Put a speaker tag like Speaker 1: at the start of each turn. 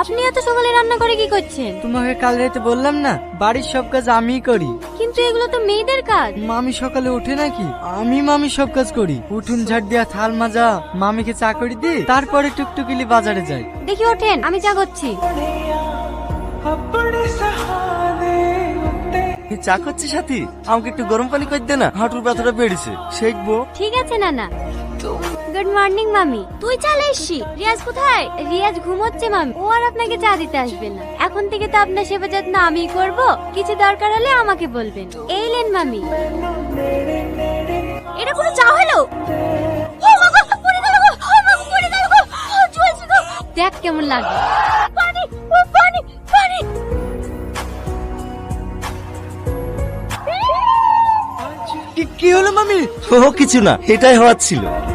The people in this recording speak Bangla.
Speaker 1: আপনি এত সকালে রান্না করে কি করছেন?
Speaker 2: তোমাকে কাল রাতে বললাম না বাড়ির সব কাজ আমিই করি।
Speaker 1: কিন্তু এগুলো তো মেয়েদের কাজ।
Speaker 2: মামি সকালে ওঠে নাকি? আমি মামি সব কাজ করি। উঠুন ঝাড় দিয়া থাল মাজা মামিকে চা করে দিই তারপরে টুকটুকিলি বাজারে যাই।
Speaker 1: দেখি ওঠেন আমি চা করছি।
Speaker 3: চা করছি সাথী আমাকে একটু গরম পানি করে দে না হাঁটুর ব্যথাটা বেড়েছে। শেখবো?
Speaker 1: ঠিক আছে গুড মর্নিং মামি। তুই চালে এসছি রিয়াজ কোথায়? রিয়াজ ঘুমোচ্ছে মামি। ও আর আপনাকে চা দিতে আসবে না। এখন থেকে তো আপনার সেবা যত্ন আমিই করব। কিছু দরকার হলে আমাকে বলবেন। এই লেন মামি। এটা কোনো চা হলো। দেখ কেমন লাগে। পানি ও পানি পানি।
Speaker 3: কি- কি হলো মামি? ও কিছু না। এটাই হওয়ার ছিল।